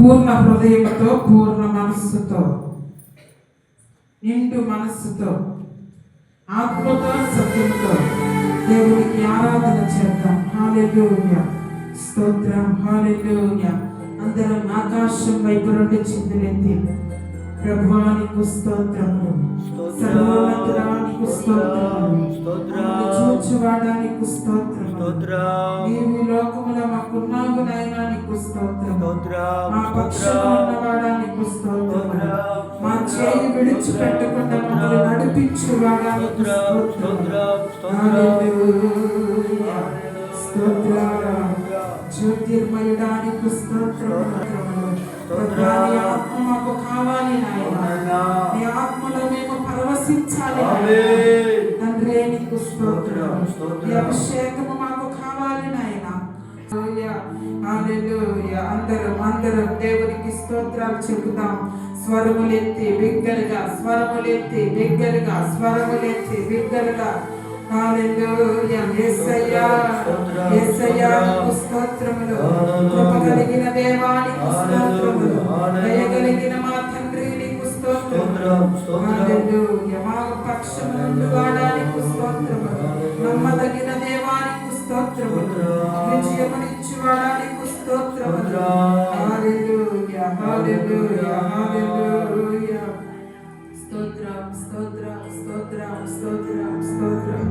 పూర్ణ హృదయంతో పూర్ణ మనస్సుతో నిండు మనస్సుతో ఆత్మతో సత్యంతో దేవునికి ఆరాధన చేద్దాం. హాలెలూయ స్తోత్రం. హాలెలూయ అందరం ఆకాశం వైపు రెండు చిందులెత్తి ప్రభువానికి స్తోత్రములు సర్వోన్నతుడానికి స్తోత్రములు మమ్మల్ని చూచువాడానికి స్తోత్రములు నీవు ఈ లోకములో మాకున్నావు నాయనా నీకు స్తోత్రము మా పక్షాన ఉన్నవాడా నీకు స్తోత్రములు మా చేయి విడిచిపెట్టకుండా మమ్మల్ని నడిపించువాడా నీకు. స్తోత్రం ఆత్మ మాకు కావాలి నాయన. నీ ఆత్మలో మేము పరవశించాలి. తండ్రి నీకు స్తోత్రం. ఈ అభిషేకము మాకు కావాలి నాయన. అందరం అందరం దేవునికి స్తోత్రాలు చెబుతాం. స్వరములెత్తి బిగ్గరగా స్వరములెత్తి బిగ్గరగా స్వరములెత్తి బిగ్గరగా. స్తోత్రములు. కృప కలిగిన దేవానికి స్తోత్రములు. దయ కలిగిన మా తండ్రి నీకు స్తోత్రములు. హల్లెలూయా మా పక్షము నుండి వాడానికి స్తోత్రములు నమ్మదగిన దేవానికి స్తోత్రములు విజయమునిచ్చు వాడానికి స్తోత్రములు హల్లెలూయా హల్లెలూయా హల్లెలూయా స్తోత్రం స్తోత్రం స్తోత్రం స్తోత్రం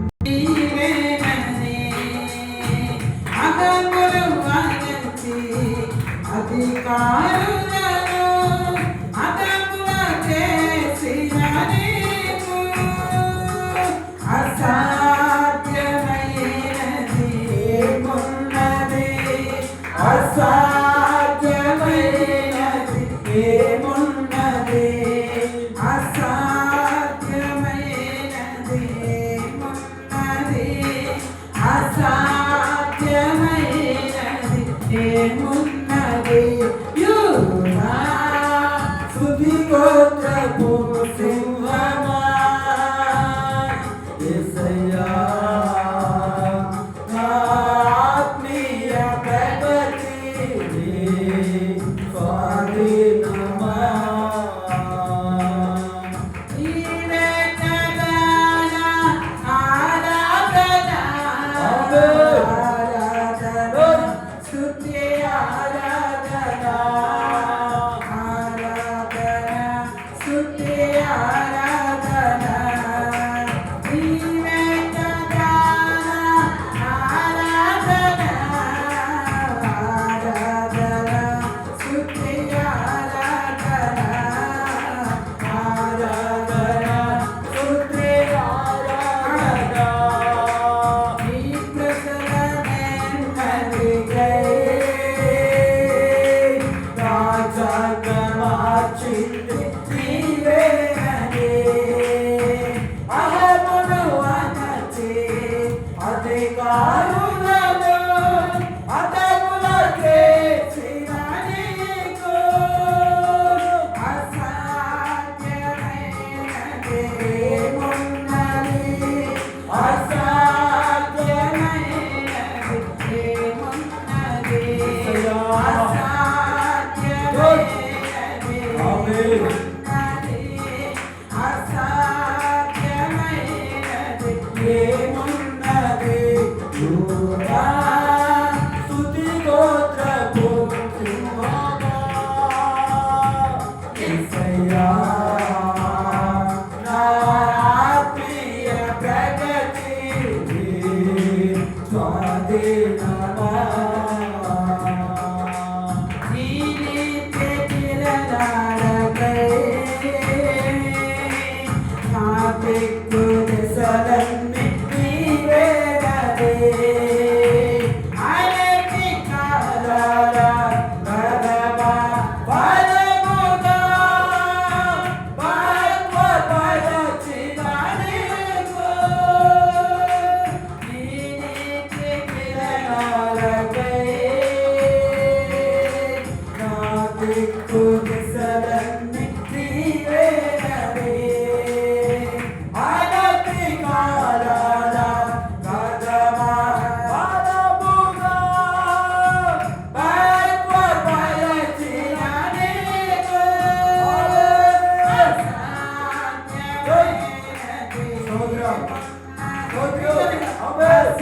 はい。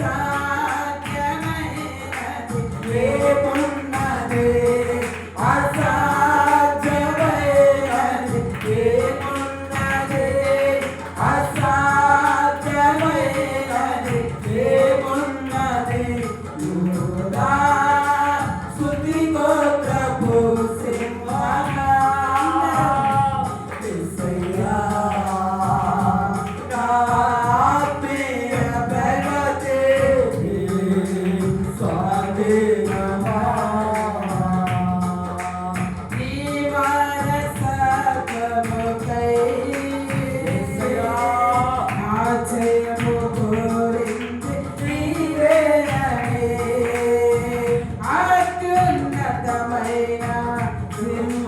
time.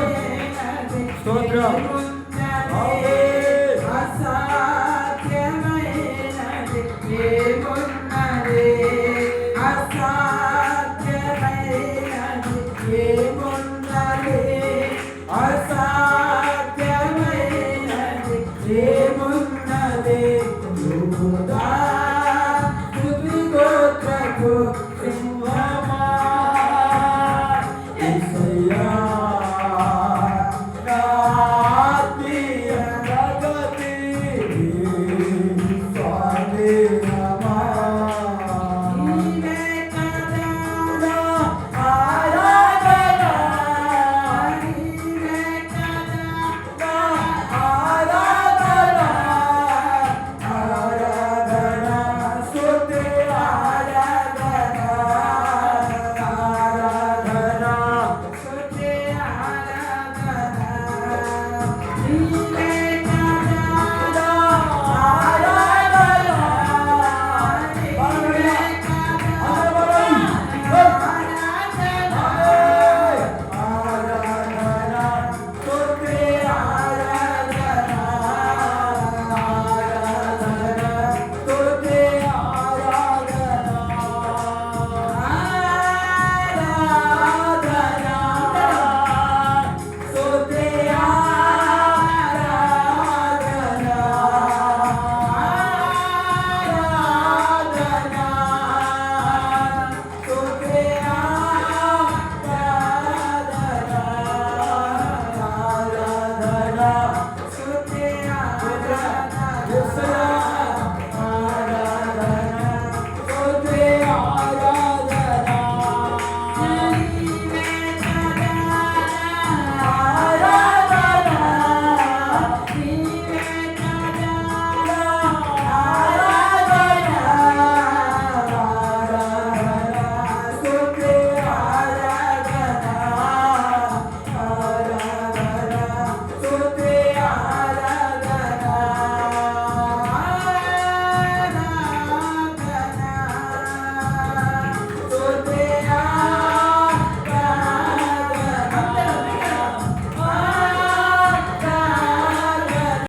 Deus. Estou pronto.